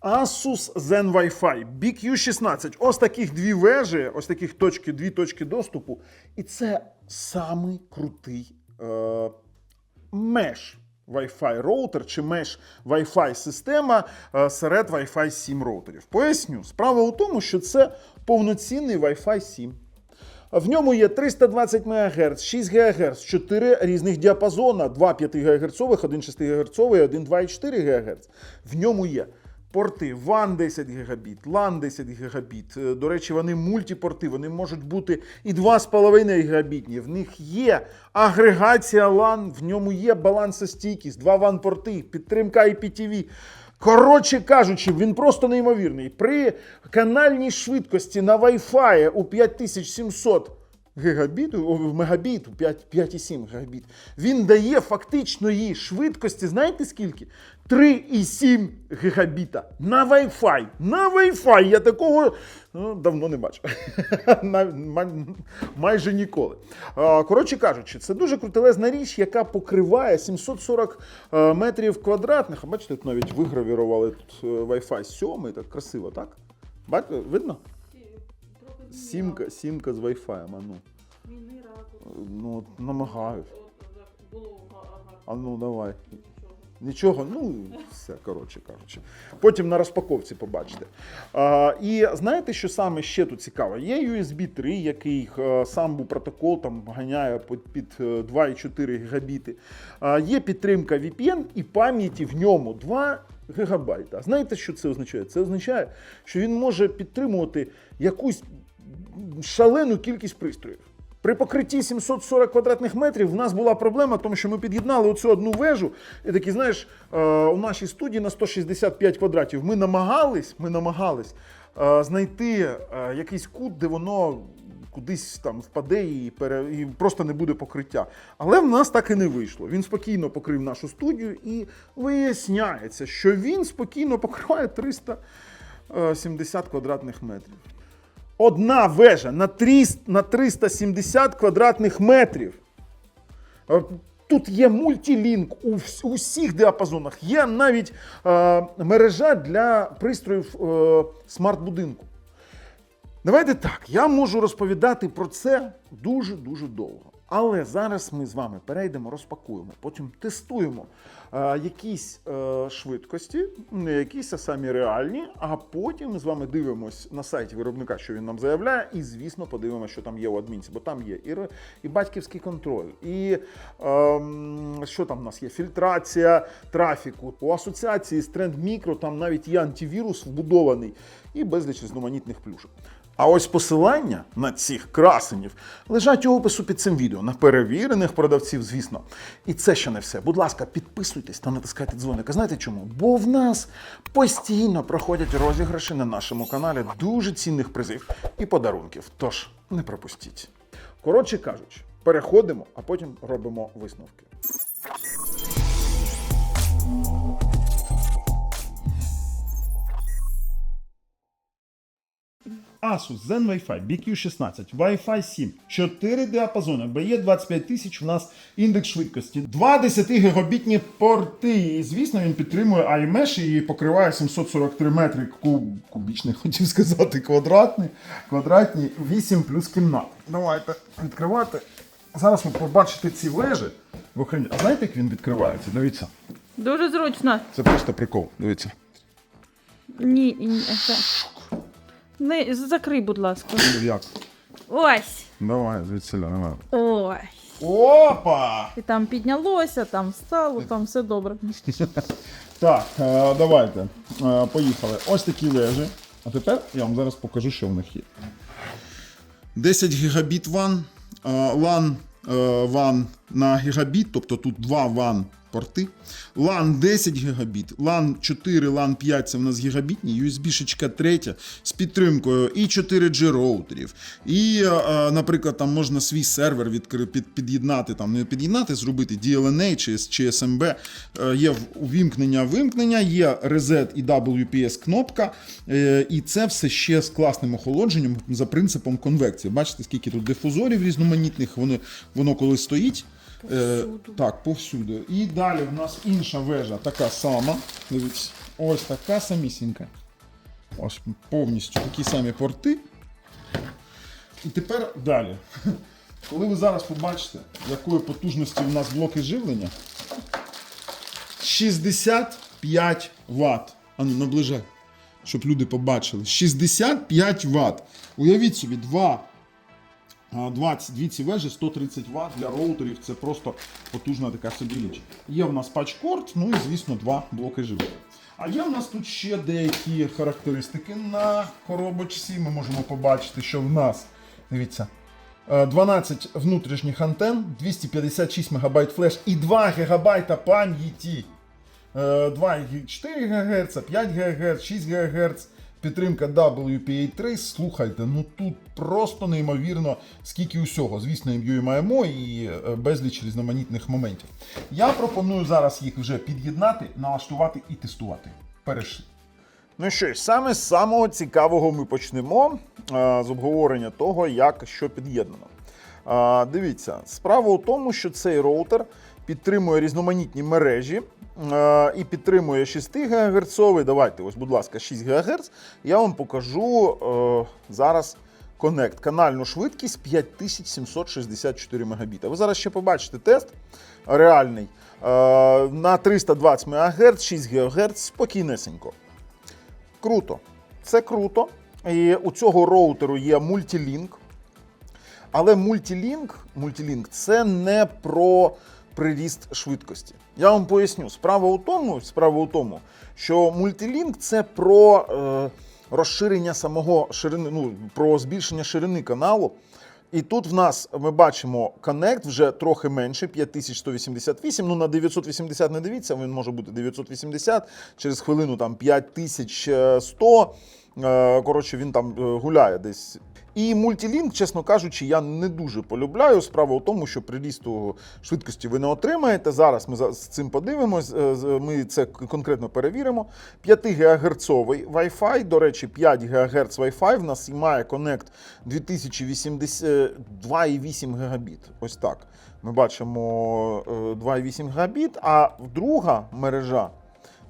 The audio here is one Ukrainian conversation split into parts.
Asus Zen Wi-Fi BQ16. Ось таких дві вежі, ось таких точки, дві точки доступу. І це самий крутий е, меш Wi-Fi роутер чи меш Wi-Fi система е, серед Wi-Fi 7 роутерів. Поясню, справа у тому, що це повноцінний Wi-Fi 7. В ньому є 320 МГц, 6 ГГц, 4 різних діапазона, 2 5 ГГц, 1 6 ГГц, 1 2,4 ГГц. В ньому є порти WAN 10 Гбіт, LAN 10 Гбіт. До речі, вони мультипорти, вони можуть бути і 2,5 гігабітні. В них є агрегація LAN, в ньому є балансостійкість, два WAN порти, підтримка IPTV. Коротше кажучи, він просто неймовірний. При канальній швидкості на Wi-Fi у 5700 гігабіт, о, мегабіт, 5,7 гігабіт, він дає фактичної швидкості, знаєте скільки? 3,7 гігабіта на Wi-Fi. На Wi-Fi я такого ну, давно не бачив. Майже ніколи. Коротше кажучи, це дуже крутелезна річ, яка покриває 740 е, метрів квадратних. А бачите, тут навіть вигравірували тут е, Wi-Fi 7, так красиво, так? Бачите, видно? Сімка, сімка з Wi-Fi, а ну. Ну, от намагаюсь. А ну давай. Нічого, ну все, коротше кажучи. Потім на розпаковці побачите. А, і знаєте, що саме ще тут цікаво? Є USB 3, який е, сам був протокол там ганяє під, під е, 2,4 гігабіти. А, є підтримка VPN і пам'яті в ньому 2 гігабайта. Знаєте, що це означає? Це означає, що він може підтримувати якусь шалену кількість пристроїв. При покритті 740 квадратних метрів в нас була проблема, тому що ми під'єднали оцю одну вежу, і такі, знаєш, е, у нашій студії на 165 квадратів ми намагались, ми намагались е, знайти е, якийсь кут, де воно кудись там впаде і, пере, і просто не буде покриття. Але в нас так і не вийшло. Він спокійно покрив нашу студію, і виясняється, що він спокійно покриває 370 квадратних метрів. Одна вежа на 300 на 370 квадратних метрів. Е, Тут є мультилінк у усіх діапазонах. Є навіть е, мережа для пристроїв е, смарт-будинку. Давайте так, я можу розповідати про це дуже-дуже довго. Але зараз ми з вами перейдемо, розпакуємо, потім тестуємо е, якісь е, швидкості, не якісь, а самі реальні, а потім ми з вами дивимось на сайті виробника, що він нам заявляє, і, звісно, подивимося, що там є у адмінці, бо там є і, і батьківський контроль, і ем, що там у нас є? Фільтрація трафіку. У асоціації з Trend Micro там навіть є антивірус вбудований і безліч різноманітних плюшок. А ось посилання на цих красенів лежать у опису під цим відео на перевірених продавців, звісно. І це ще не все. Будь ласка, підписуйтесь та натискайте дзвоник. А знаєте чому? Бо в нас постійно проходять розіграші на нашому каналі дуже цінних призів і подарунків. Тож не пропустіть. Коротше кажучи, переходимо, а потім робимо висновки. Asus Zen Wi-Fi BQ16, Wi-Fi 7, 4 діапазони, BE 25000 у нас індекс швидкості, 2 10 гігабітні порти. І звісно, він підтримує iMesh і покриває 743 метри куб, кубічних, хотів сказати, квадратні, квадратні 8 плюс кімнат. Давайте відкривати. Зараз ви побачите ці вежі в охрені. А знаєте, як він відкривається? Дивіться. Дуже зручно. Це просто прикол. Дивіться. Ні, ні, це. Не, закрий, будь ласка. Як? Ось. Давай, звідси, давай. Ой. Опа! І там піднялося, там встало, там все добре. Так, е, давайте. Е, Поїхали. Ось такі вежі. А тепер я вам зараз покажу, що в них є. 10 гігабіт е, LAN е, на гігабіт, тобто тут два WAN порти. LAN 10 гігабіт, LAN 4, LAN 5 це в нас гігабітні, USB-шечка 3 з підтримкою і 4G роутерів. І, е, е, наприклад, там можна свій сервер під, під'єднати, там не під'єднати, зробити DLNA чи, чи SMB. Е, Є увімкнення вимкнення, є Reset і WPS кнопка. І це все ще з класним охолодженням за принципом конвекції. Бачите, скільки тут дифузорів різноманітних, воно, воно коли стоїть. Е, Повсюду. так, повсюди. І далі в нас інша вежа, така сама. Дивіться. ось така самісінька. Ось повністю такі самі порти. І тепер далі. Коли ви зараз побачите, якої потужності у нас блоки живлення, 65 Вт. Ану, наближай, щоб люди побачили. 65 Вт. Уявіть собі, два, а, 20, дві ці вежі 130 Вт для роутерів. Це просто потужна така собі річ. Є в нас патчкорд, ну і звісно, два блоки живлення. А є в нас тут ще деякі характеристики на коробочці. Ми можемо побачити, що в нас, дивіться, е, 12 внутрішніх антен, 256 МБ флеш і 2 ГБ пам'яті. Е, 2,4 ГГц, 5 ГГц, 6 ГГц, підтримка WPA3. Слухайте, ну тут просто неймовірно скільки усього. Звісно, MU маємо і е, безліч різноманітних моментів. Я пропоную зараз їх вже під'єднати, налаштувати і тестувати. Перейшли. Ну що ж, саме з самого цікавого ми почнемо з обговорення того, як що під'єднано. Дивіться, справа у тому, що цей роутер підтримує різноманітні мережі і підтримує 6 ГГц. Давайте, ось, будь ласка, 6 ГГц. Я вам покажу е, зараз коннект, канальну швидкість 5764 Мбіта. Ви зараз ще побачите тест реальний. Е, на 320 МГц, 6 ГГц, спокійнесенько. Круто. Це круто. І у цього роутеру є мультілінк. Але мультілінк, мультілінк це не про приріст швидкості. Я вам поясню. Справа у тому, справа у тому, що мультілінк це про е, розширення самого ширини, ну, про збільшення ширини каналу. І тут в нас ми бачимо коннект вже трохи менше, 5188. Ну на 980 не дивіться, він може бути 980, через хвилину там 5100. Е, Коротше, він там е, гуляє десь. І мультілінк, чесно кажучи, я не дуже полюбляю. Справа у тому, що прирісту швидкості ви не отримаєте. Зараз ми з цим подивимось. е, Ми це конкретно перевіримо. 5 ГГц Wi-Fi, до речі, 5 ГГц Wi-Fi в нас має коннект 2080 2,8 Гбіт. Ось так. Ми бачимо е, 2,8 Гбіт, а друга мережа.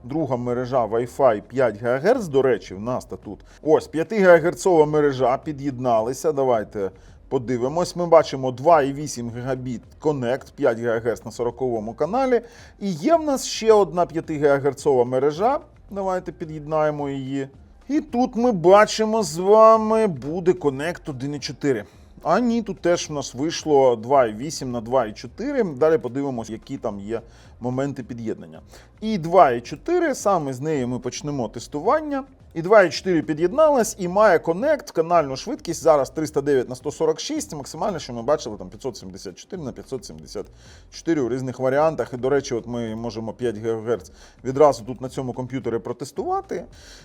Друга мережа Wi-Fi 5 ГГц, до речі, в нас тут. Ось 5 ГГц мережа під'єдналися. Давайте подивимось. Ми бачимо 2,8 Гбіт Connect, 5 ГГц на 40 каналі. І є в нас ще одна 5 ГГц мережа. Давайте під'єднаємо її. І тут ми бачимо з вами буде Connect 1.4. А ні, тут теж в нас вийшло 2,8 на 2,4. Далі подивимося, які там є моменти під'єднання. І 2,4, саме з неї ми почнемо тестування. І 2,4 під'єдналась і має коннект, канальну швидкість зараз 309 на 146, максимально, що ми бачили, там 574 на 574 у різних варіантах. І, до речі, от ми можемо 5 ГГц відразу тут на цьому комп'ютері протестувати.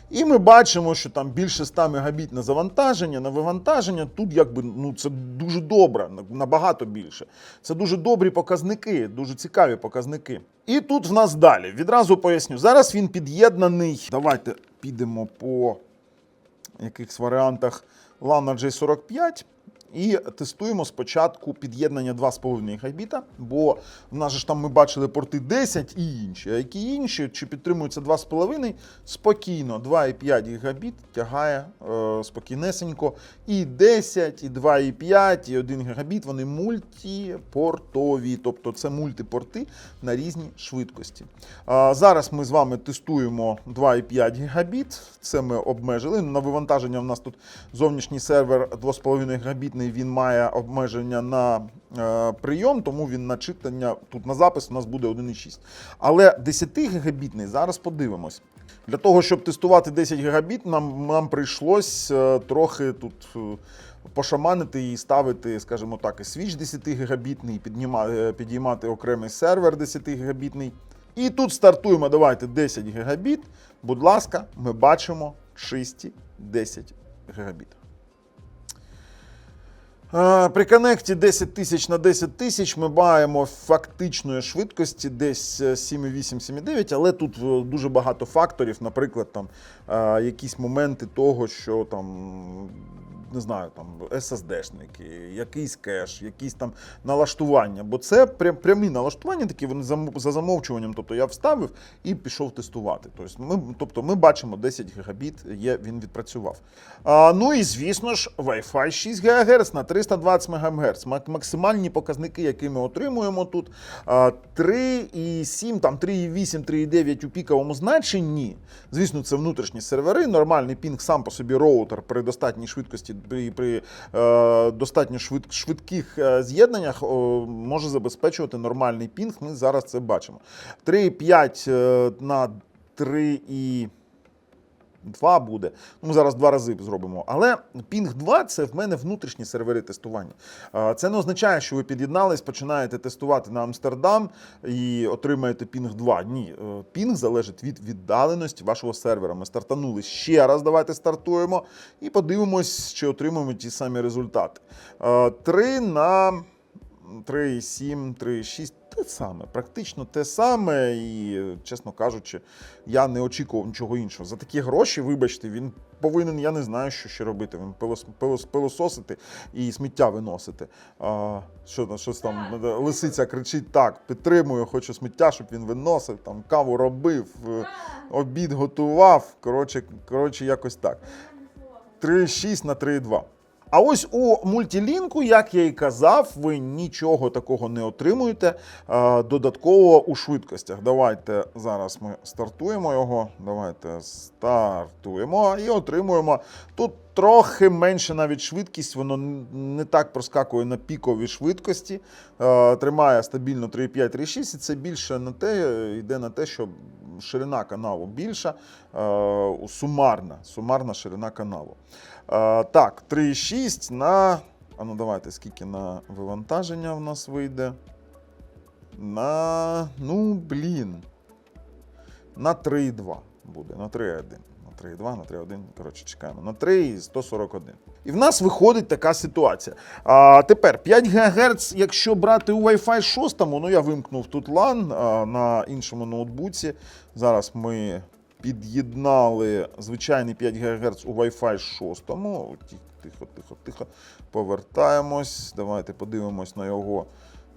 І ми бачимо, що там більше 100 Мбіт на завантаження, на вивантаження. Тут якби ну це дуже добре, набагато більше. Це дуже добрі показники, дуже цікаві показники. І тут в нас далі. Відразу поясню. Зараз він під'єднаний. Давайте підемо по якихось варіантах Lana J45. І тестуємо спочатку під'єднання 2,5 гігабіта, бо в нас же ж там ми бачили порти 10 і інші. А які інші, чи підтримуються 2,5, спокійно 2,5 гігабіт тягає е, спокійнесенько. І 10, і 2,5, і 1 гігабіт, вони мультипортові, тобто це мультипорти на різні швидкості. А, зараз ми з вами тестуємо 2,5 гігабіт. Це ми обмежили. На вивантаження в нас тут зовнішній сервер 2,5 гігабітний, він має обмеження на е, прийом, тому він на читання тут на запис у нас буде 1,6. Але 10 гігабітний зараз подивимось. Для того, щоб тестувати 10 гігабіт, нам, нам прийшлось е, трохи тут. е, Пошаманити і ставити, скажімо так, і свіч 10 гігабітний, підніма- е, підіймати окремий сервер 10 гігабітний. І тут стартуємо. Давайте 10 гігабіт. Будь ласка, ми бачимо чисті 10 гігабіт. Е, При коннекті 10 тисяч на 10 тисяч ми маємо фактичної швидкості десь е, 7,8-7,9, але тут е, дуже багато факторів, наприклад, там е, якісь моменти того, що там. Не знаю, там SSD-шники, якийсь кеш, якісь там налаштування. Бо це прям, прямі налаштування, такі вони за замовчуванням. Тобто я вставив і пішов тестувати. Тобто ми, тобто ми бачимо 10 гігабіт, є, він відпрацював. А, ну і звісно ж, Wi-Fi 6 ГГц на 320 МГц. Максимальні показники, які ми отримуємо тут, 3,7, там 3,8, 3,9 у піковому значенні. Звісно, це внутрішні сервери. Нормальний пінг сам по собі роутер при достатній швидкості, при, при е, достатньо швид, швидких з'єднаннях може забезпечувати нормальний пінг. Ми зараз це бачимо. 3,5 е, на 3 і 2 буде. Ну, Ми зараз два рази зробимо. Але Ping 2 це в мене внутрішні сервери тестування. Це не означає, що ви під'єднались, починаєте тестувати на Амстердам і отримаєте Ping 2. Ні, е, Ping залежить від віддаленості вашого сервера. Ми стартанули ще раз. Давайте стартуємо і подивимось, чи отримаємо ті самі результати. 3 на 3,7, 3,6 те саме, практично те саме, і, чесно кажучи, я не очікував нічого іншого. За такі гроші, вибачте, він повинен, я не знаю, що ще робити. Він пилос, пилос, пилососити і сміття виносити. А, що щось там е, лисиця кричить: так, підтримую, хочу сміття, щоб він виносив, там каву робив, е, обід готував. Коротше, коротше, якось так. 3,6 на 3,2. А ось у мультилінку, як я і казав, ви нічого такого не отримуєте е, додатково у швидкостях. Давайте зараз ми стартуємо його. Давайте стартуємо і отримуємо. Тут трохи менше навіть швидкість, воно не так проскакує на пікові швидкості. Е, Тримає стабільно 3,5-3,6, і це більше на те, йде на те, що ширина каналу більша, е, сумарна, сумарна ширина каналу. Е, Так, 3,6 на. А ну давайте, скільки на вивантаження в нас вийде. На. Ну, блін. На 3,2 буде. На 3,1. На 3,2, на 3,1. Коротше, чекаємо. На 3 і 141. І в нас виходить така ситуація. А тепер 5 ГГц, якщо брати у Wi-Fi 6, ну я вимкнув тут LAN а, на іншому ноутбуці. Зараз ми під'єднали звичайний 5 ГГц у Wi-Fi 6. Тихо, тихо, тихо. Повертаємось. Давайте подивимось на його.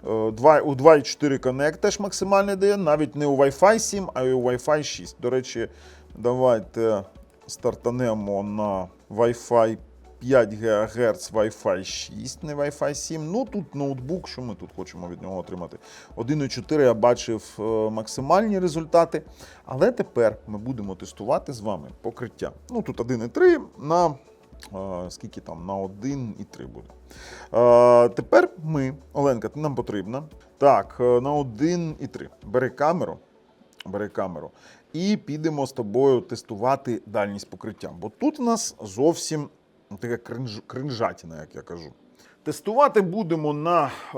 Е, два- У 2.4 Connect теж максимальний дає, навіть не у Wi-Fi 7, а й у Wi-Fi 6. До речі, давайте стартанемо на Wi-Fi 5 ГГц Wi-Fi 6, не Wi-Fi 7. Ну тут ноутбук, що ми тут хочемо від нього отримати. 1.4 я бачив е, максимальні результати. Але тепер ми будемо тестувати з вами покриття. Ну тут 1.3 на е, скільки там на 1,3 буде. Е, тепер ми, Оленка, ти нам потрібна. Так, на 1,3. Бери камеру. Бери камеру. І підемо з тобою тестувати дальність покриття. Бо тут у нас зовсім така кринж, кринжатіна, як я кажу. Тестувати будемо на е,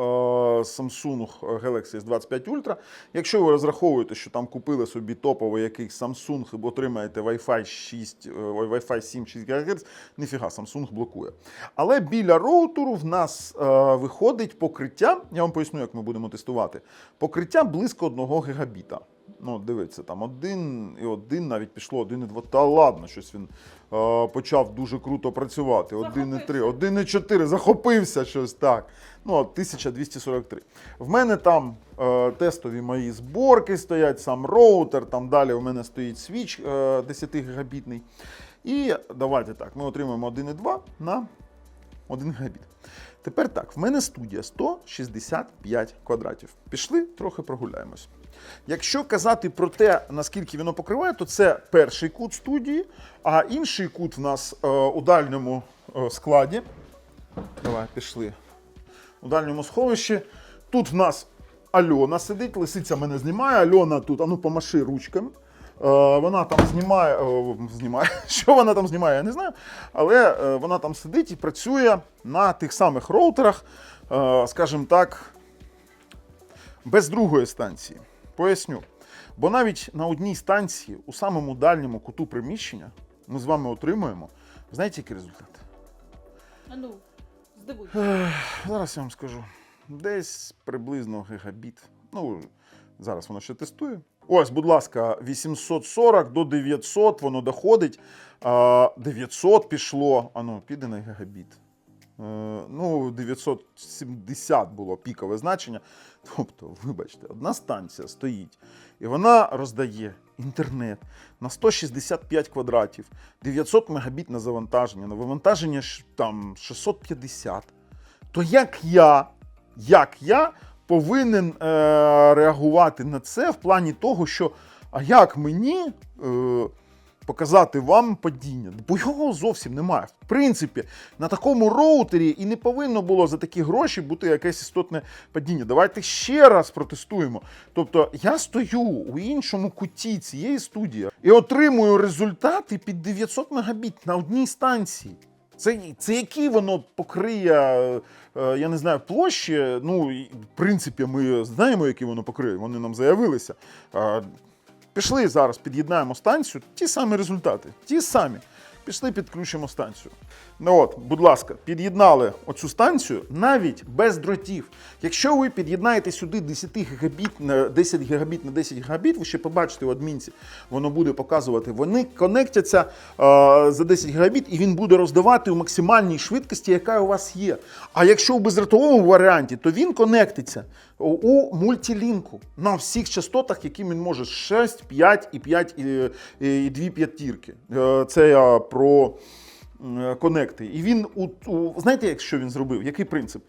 Samsung Galaxy S25 Ultra. Якщо ви розраховуєте, що там купили собі топовий якийсь Samsung і отримаєте Wi-Fi 6, е, Wi-Fi 7 6 ГГц, ніфіга, Samsung блокує. Але біля роутеру в нас е, виходить покриття. Я вам поясню, як ми будемо тестувати. Покриття близько 1 гігабіта. Ну, дивіться, там один і один, навіть пішло один і два. Та ладно, щось він е, почав дуже круто працювати. Один і три, один і чотири, захопився щось так. Ну, 1243. В мене там е, тестові мої зборки стоять, сам роутер, там далі у мене стоїть свіч е, 10 гігабітний. І давайте так, ми отримаємо 1,2 на 1 гігабіт. Тепер так, в мене студія 165 квадратів. Пішли, трохи прогуляємось. Якщо казати про те, наскільки воно покриває, то це перший кут студії, а інший кут в нас е, у дальньому е, складі. Давай, пішли. У дальньому сховищі. Тут в нас Альона сидить, лисиця мене знімає. Альона тут, а ну помаши ручками. Е, вона там знімає, знімає. Що вона там знімає, я не знаю. Але вона там сидить і працює на тих самих роутерах, скажімо так, без другої станції. Поясню. Бо навіть на одній станції, у самому дальньому куту приміщення, ми з вами отримуємо, знаєте, який результат? А ну, здивуй. Зараз я вам скажу. Десь приблизно гігабіт. Ну, зараз воно ще тестує. Ось, будь ласка, 840 до 900 воно доходить. 900 пішло. А ну, піде на гігабіт. Е, Ну, 970 було пікове значення. Тобто, вибачте, одна станція стоїть, і вона роздає інтернет на 165 квадратів, 900 мегабіт на завантаження, на вивантаження там 650. То як я, як я повинен е, реагувати на це в плані того, що а як мені е, показати вам падіння? Бо його зовсім немає. В принципі, на такому роутері і не повинно було за такі гроші бути якесь істотне падіння. Давайте ще раз протестуємо. Тобто я стою у іншому куті цієї студії і отримую результати під 900 мегабіт на одній станції. Це, це які воно покриє, е, я не знаю, площі. Ну, в принципі, ми знаємо, які воно покриє. Вони нам заявилися. Пішли зараз, під'єднаємо станцію. Ті самі результати. Ті самі. Пішли, підключимо станцію. Ну от, будь ласка, під'єднали оцю станцію навіть без дротів. Якщо ви під'єднаєте сюди 10 гігабіт на 10 гігабіт на 10 гігабіт, ви ще побачите в адмінці, воно буде показувати. Вони конектяться е, за 10 гігабіт, і він буде роздавати у максимальній швидкості, яка у вас є. А якщо в бездротовому варіанті, то він конектиться у, мультилінку на всіх частотах, які він може 6, 5 і 5 і, і 2 п'ятірки. Е, Це я про конекти. І він у, у знаєте, як що він зробив? Який принцип?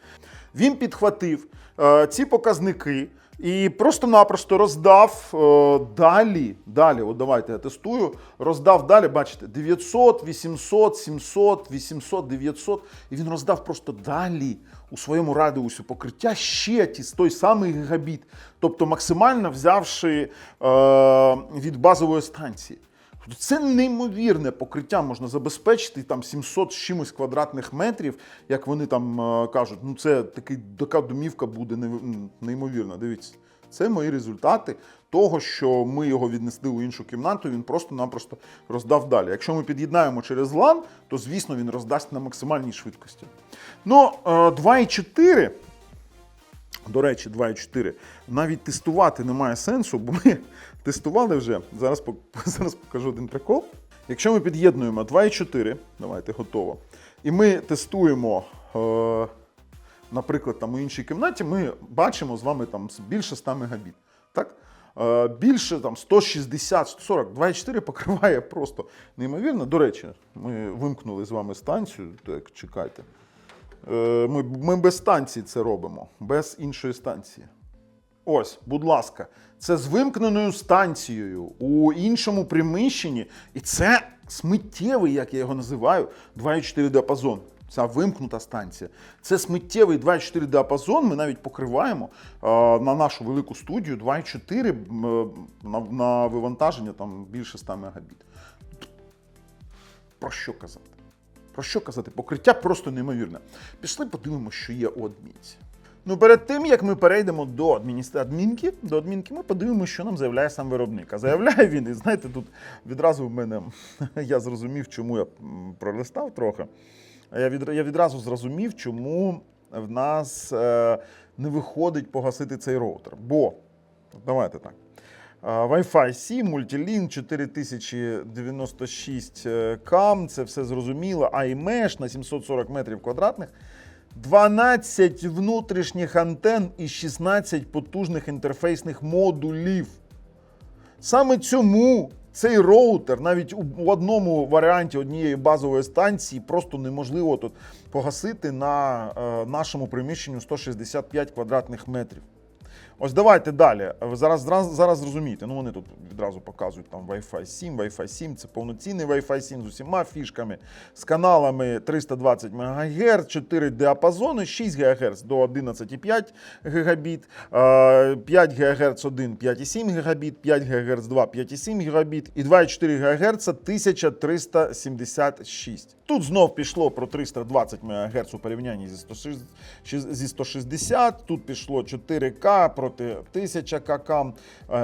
Він підхватив е, ці показники і просто-напросто роздав е, далі. Далі, от давайте я тестую. Роздав далі, бачите, 900, 800, 700, 800, 900. І він роздав просто далі у своєму радіусі покриття ще ті, той самий гігабіт. Тобто максимально взявши е, від базової станції. Це неймовірне покриття можна забезпечити там 700 з чимось квадратних метрів, як вони там е, кажуть. Ну це такий така домівка буде неймовірна. Дивіться, це мої результати того, що ми його віднесли у іншу кімнату. Він просто-напросто роздав далі. Якщо ми під'єднаємо через LAN, то звісно він роздасть на максимальній швидкості. Ну, е, 2,4 до речі, 2,4 навіть тестувати немає сенсу, бо ми тестували вже. Зараз, зараз покажу один прикол. Якщо ми під'єднуємо 2,4, давайте готово. І ми тестуємо, е, наприклад, там у іншій кімнаті, ми бачимо з вами там більше 100 мегабіт. Так? Е, більше там 160, 140, 2,4 покриває просто неймовірно. До речі, ми вимкнули з вами станцію. Так, чекайте. Е, Ми, ми без станції це робимо, без іншої станції. Ось, будь ласка, це з вимкненою станцією у іншому приміщенні. І це смиттєвий, як я його називаю, 2,4 діапазон. Ця вимкнута станція. Це смиттєвий 2,4 діапазон. Ми навіть покриваємо е, на нашу велику студію 2,4 е, на, на вивантаження там більше 100 мегабіт. Про що казати? Про що казати? Покриття просто неймовірне. Пішли подивимося, що є у адмінці. Ну, перед тим, як ми перейдемо до адмінки, до адмінки, ми подивимося, що нам заявляє сам виробник. А заявляє він, і знаєте, тут відразу в мене я зрозумів, чому я пролистав трохи. Я, я відразу зрозумів, чому в нас е, не виходить погасити цей роутер. Бо, давайте так. Wi-Fi 7, Multilink 4096 кам, це все зрозуміло. iMesh на 740 метрів квадратних. 12 внутрішніх антен і 16 потужних інтерфейсних модулів. Саме цьому цей роутер навіть у у одному варіанті однієї базової станції просто неможливо тут погасити на е, нашому приміщенню 165 квадратних метрів. Ось давайте далі. Ви Зараз, зараз, зрозумієте. Ну вони тут відразу показують там Wi-Fi 7, Wi-Fi 7 це повноцінний Wi-Fi 7 з усіма фішками, з каналами 320 МГц, 4 діапазони, 6 ГГц до 11,5 Гбіт, 5 ГГц 1, 5,7 Гбіт, 5 ГГц 2, 5,7 Гбіт і 2,4 ГГц 1376. Тут знов пішло про 320 МГц у порівнянні зі 160, зі 160, тут пішло 4К, про використовувати 1000 КК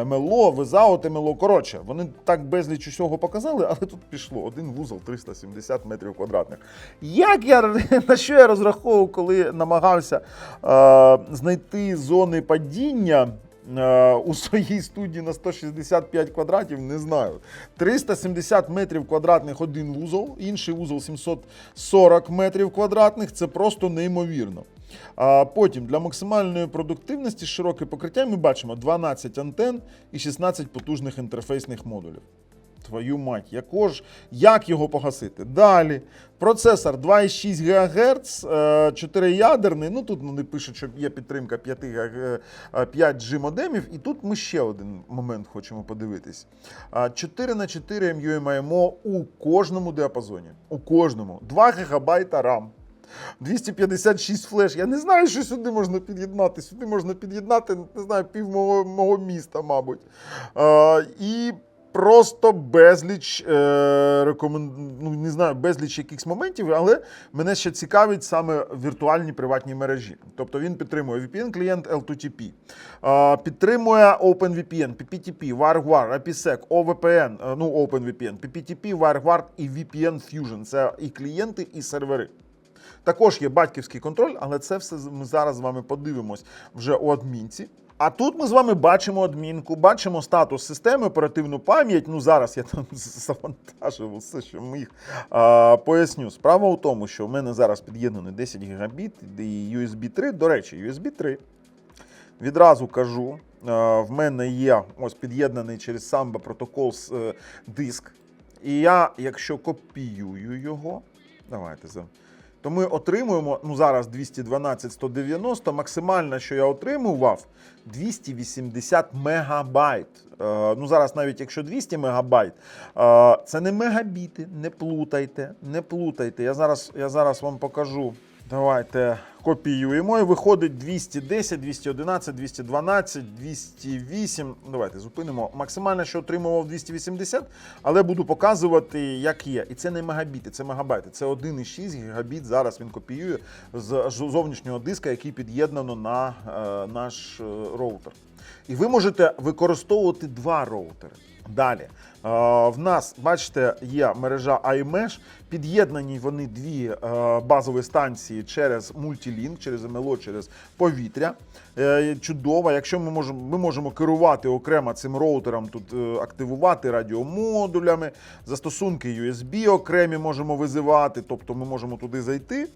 мело, визаути, мело. Коротше, вони так безліч усього показали, але тут пішло один вузол 370 метрів квадратних. Як я на що я розраховував, коли намагався е, знайти зони падіння? Е, У своїй студії на 165 квадратів не знаю. 370 метрів квадратних один вузол, інший вузол 740 метрів квадратних. Це просто неймовірно. А потім для максимальної продуктивності широке покриття ми бачимо 12 антен і 16 потужних інтерфейсних модулів. Твою мать, яко ж, як його погасити? Далі. Процесор 2,6 ГГц, 4-ядерний. Ну тут вони пишуть, що є підтримка 5 5G модемів. І тут ми ще один момент хочемо подивитись. 4 на 4 MUMIMO у кожному діапазоні. У кожному. 2 ГБ RAM. 256 флеш. Я не знаю, що сюди можна під'єднати. Сюди можна під'єднати, не знаю, пів мого, мого міста, мабуть. А, і просто безліч е, рекомен... ну, не знаю, безліч якихось моментів, але мене ще цікавить саме віртуальні приватні мережі. Тобто він підтримує VPN-клієнт L2TP, е, підтримує OpenVPN, PPTP, WireGuard, APSec, OVPN, е, ну OpenVPN, PPTP, WireGuard і VPN Fusion. Це і клієнти, і сервери. Також є батьківський контроль, але це все ми зараз з вами подивимось вже у адмінці. А тут ми з вами бачимо адмінку, бачимо статус системи, оперативну пам'ять. Ну зараз я там завантажив усе, що міг. А, поясню. Справа у тому, що в мене зараз під'єднаний 10 гігабіт і USB 3. До речі, USB 3. Відразу кажу, в мене є ось під'єднаний через Samba протокол е, диск. І я, якщо копіюю його, давайте за. То ми отримуємо ну зараз 212 190, максимально, що я отримував, 280 мегабайт. Е, ну зараз навіть якщо 200 мегабайт, е, це не мегабіти, не плутайте, не плутайте. Я зараз, я зараз вам покажу. Давайте копіюємо і виходить 210, 211, 212, 208. Давайте зупинимо. Максимально, що отримував 280, але буду показувати, як є. І це не мегабіти, це мегабайти. Це 1,6 гігабіт. Зараз він копіює з зовнішнього диска, який під'єднано на е, наш е, роутер. І ви можете використовувати два роутери. Далі. В нас, бачите, є мережа iMesh. Під'єднані вони дві е, базові станції через мультилінк, через МЛО, через повітря. Е, Чудово. Якщо ми можемо, ми можемо керувати окремо цим роутером, тут е, активувати радіомодулями, застосунки USB окремі можемо визивати. Тобто ми можемо туди зайти,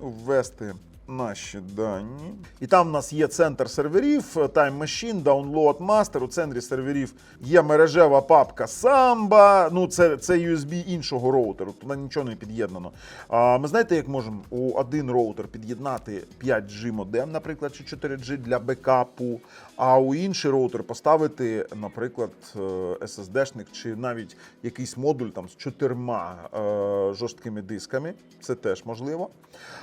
ввести наші дані. І там в нас є центр серверів, Time Machine, Download Master. У центрі серверів є мережева папка Samba. Ну, це, це USB іншого роутеру, туди нічого не під'єднано. А, ми знаєте, як можемо у один роутер під'єднати 5G модем, наприклад, чи 4G для бекапу, а у інший роутер поставити, наприклад, е, SSD-шник чи навіть якийсь модуль там з чотирма е, жорсткими дисками. Це теж можливо.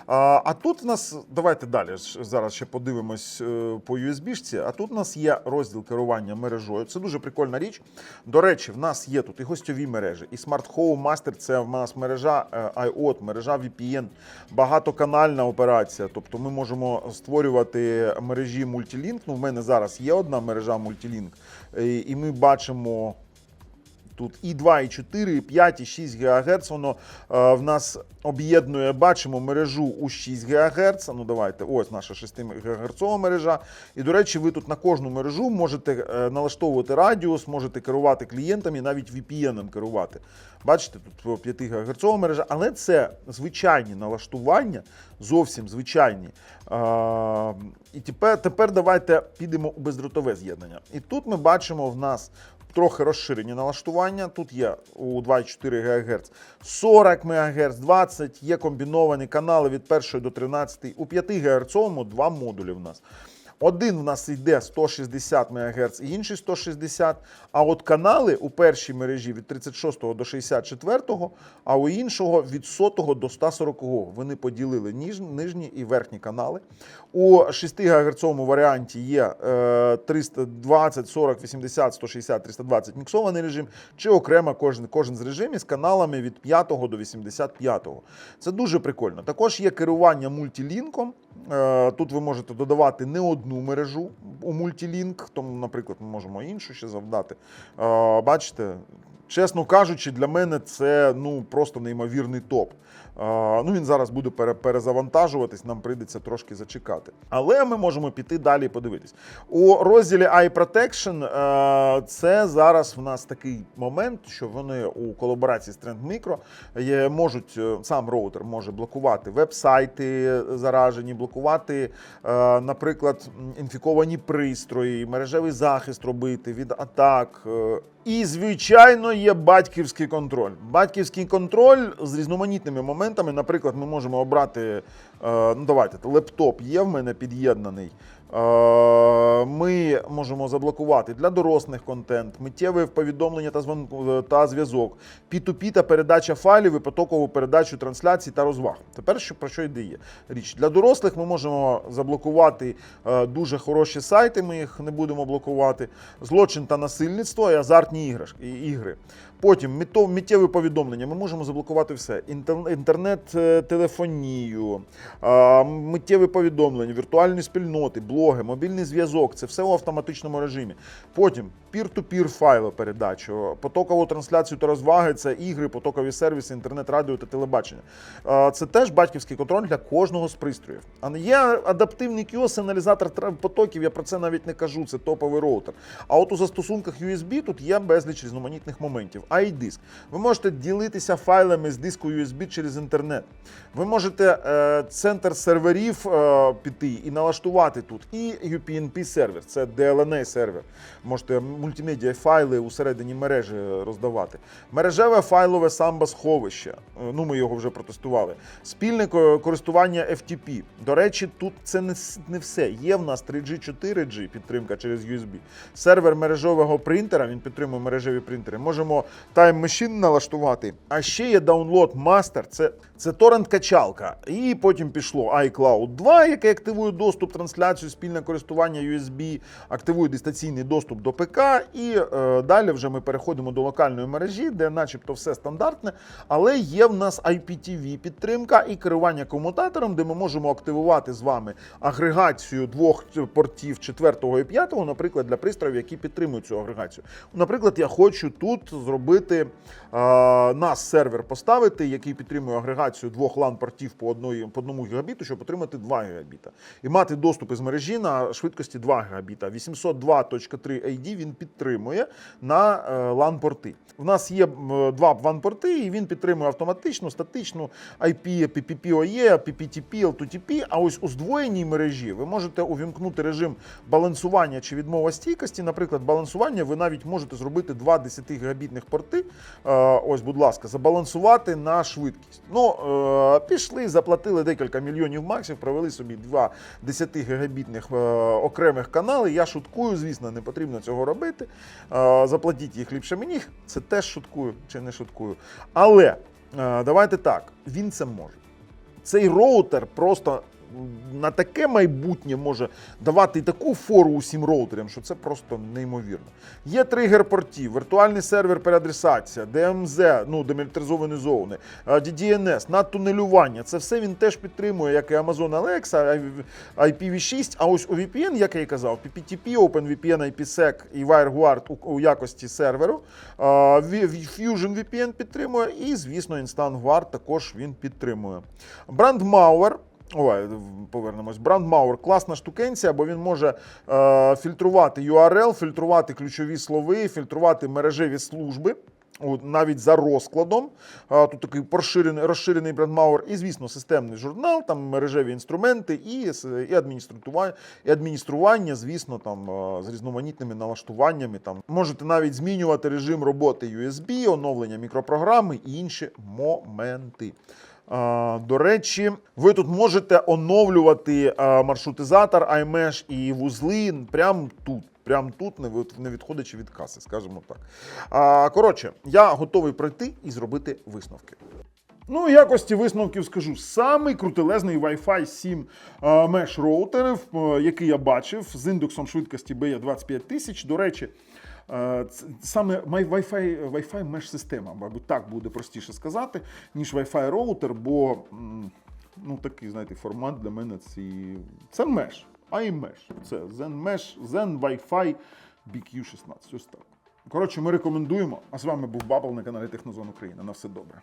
А, а тут в нас, давайте далі зараз ще подивимось е, по USB-шці. А тут в нас є розділ керування мережою. Це дуже прикольна річ. До речі, в нас є тут і гостьові мережі, і Smart Home Master це в нас мережа е, IOT, мережа VPN, багатоканальна операція. Тобто ми можемо створювати мережі мультилінк. Ну, в мене зараз є одна мережа мультилінк, е, і ми бачимо. Тут і 2, і 4, і 5, і 6 ГГц. Воно е, в нас об'єднує, бачимо мережу у 6 ГГц. Ну давайте, ось наша 6 ГГц мережа. І до речі, ви тут на кожну мережу можете е, налаштовувати радіус, можете керувати клієнтами, навіть VPN керувати. Бачите, тут 5 ГГц мережа, але це звичайні налаштування, зовсім звичайні. Е, і тепер, тепер давайте підемо у бездротове з'єднання. І тут ми бачимо в нас трохи розширені налаштування. Тут є у 2,4 ГГц 40 МГц, 20, є комбіновані канали від 1 до 13. У 5 ГГц два модулі в нас. Один в нас йде 160 МГц інший 160. А от канали у першій мережі від 36 до 64, а у іншого від 100 до 140. Вони поділили нижні і верхні канали. У 6 ГГц варіанті є е, 320, 40, 80, 160, 320 міксований режим, чи окремо кожен, кожен з режимів з каналами від 5 до 85. Це дуже прикольно. Також є керування мультилінком. Е, Тут ви можете додавати не одну мережу у мультілінк, тому, наприклад, ми можемо іншу ще завдати. Е, Бачите, чесно кажучи, для мене це ну, просто неймовірний топ. Ну, він зараз буде перезавантажуватись, нам прийдеться трошки зачекати. Але ми можемо піти далі і подивитись. У розділі Eye Protection е, це зараз в нас такий момент, що вони у колаборації з Trend Micro є, можуть, е, сам роутер може блокувати веб-сайти заражені, блокувати, е, наприклад, інфіковані пристрої, мережевий захист робити від атак. І, звичайно, є батьківський контроль. Батьківський контроль з різноманітними моментами. Наприклад, ми можемо обрати, е, ну давайте, лептоп є в мене під'єднаний. Е, Ми можемо заблокувати для дорослих контент, миттєве повідомлення та звонку та зв'язок, P2P та передача файлів і потокову передачу трансляцій та розваг. Тепер що про що йде є річ для дорослих? Ми можемо заблокувати е, дуже хороші сайти. Ми їх не будемо блокувати. Злочин та насильництво і азартні ігри. Потім миттєві повідомлення. Ми можемо заблокувати все: Інтер- інтернет-телефонію, е, миттєві повідомлення, віртуальні спільноти, блоги, мобільний зв'язок. Це все в автоматичному режимі. Потім пір-ту-пір файлопередачу, потокову трансляцію та розваги це ігри, потокові сервіси, інтернет, радіо та телебачення. Це теж батьківський контроль для кожного з пристроїв. А не є адаптивний QoS, аналізатор потоків. Я про це навіть не кажу. Це топовий роутер. А от у застосунках USB тут є безліч різноманітних моментів. iDisk. Ви можете ділитися файлами з диску USB через інтернет. Ви можете е, центр серверів е, піти і налаштувати тут. І UPnP сервер, це DLNA сервер. Можете мультимедіа файли усередині мережі роздавати. Мережеве файлове самбо-сховище. Е, Ну, ми його вже протестували. Спільне користування FTP. До речі, тут це не, не все. Є в нас 3G, 4G підтримка через USB. Сервер мережевого принтера, він підтримує мережеві принтери. Можемо Machine налаштувати. А ще є Download Master, це, це торрент-качалка. І потім пішло iCloud 2, яке активує доступ, трансляцію, спільне користування USB, активує дистанційний доступ до ПК. І е, далі вже ми переходимо до локальної мережі, де начебто все стандартне, але є в нас IPTV підтримка і керування комутатором, де ми можемо активувати з вами агрегацію двох портів 4 і 5, наприклад, для пристроїв, які підтримують цю агрегацію. Наприклад, я хочу тут зробити е, нас сервер поставити, який підтримує агрегацію двох LAN-портів по, одної, по одному гігабіту, щоб отримати 2 гігабіта. І мати доступ із мережі на швидкості 2 гігабіта. 802.3 AD він підтримує на е, LAN-порти. В нас є два WAN-порти, і він підтримує автоматичну, статичну IP, PPPoE, PPTP, L2TP. А ось у здвоєній мережі ви можете увімкнути режим балансування чи відмова стійкості. Наприклад, балансування ви навіть можете зробити два 10 гігабітних порти. Е, Ось, будь ласка, забалансувати на швидкість. Ну, е, пішли, заплатили декілька мільйонів максів, провели собі два 10 гігабітних е, окремих канали. Я шуткую, звісно, не потрібно цього робити. Е, Заплатіть їх ліпше мені. Це теж шуткую чи не шуткую. Але давайте так, він це може. Цей роутер просто на таке майбутнє може давати таку фору усім роутерам, що це просто неймовірно. Є тригер портів, віртуальний сервер переадресація, ДМЗ, ну демілітаризовані зони, DDNS, надтунелювання. Це все він теж підтримує, як і Amazon Alexa, IPv6. А ось у VPN, як я і казав, PPTP, OpenVPN, IPsec і WireGuard у, якості серверу. Fusion VPN підтримує, і, звісно, Instant Guard також він підтримує. Brandmauer Ой, повернемось. Brandmauer – класна штукенція, бо він може е, фільтрувати URL, фільтрувати ключові слови, фільтрувати мережеві служби. От, навіть за розкладом. А, тут такий розширений, розширений брендмауер, і, звісно, системний журнал, там мережеві інструменти і, і, адміністрування, і адміністрування, звісно, там е, з різноманітними налаштуваннями. Там можете навіть змінювати режим роботи USB, оновлення мікропрограми і інші моменти. До речі, ви тут можете оновлювати маршрутизатор, iMesh і вузли прямо тут. Прямо тут, не відходячи від каси, скажімо так. Коротше, я готовий пройти і зробити висновки. Ну, якості висновків скажу: самий крутелезний Wi-Fi 7 е, Mesh роутерів, який я бачив, з індексом швидкості BE 25000. До речі, саме май- Wi-Fi, Wi-Fi Mesh система, мабуть, так буде простіше сказати, ніж Wi-Fi роутер, бо. ну такий, знаєте, формат для мене ці. Це і iMesh. Це Zen Mesh, Zen Wi-Fi BQ16. Ось так. Коротше, ми рекомендуємо. А з вами був Бабл на каналі Технозон Україна. На все добре.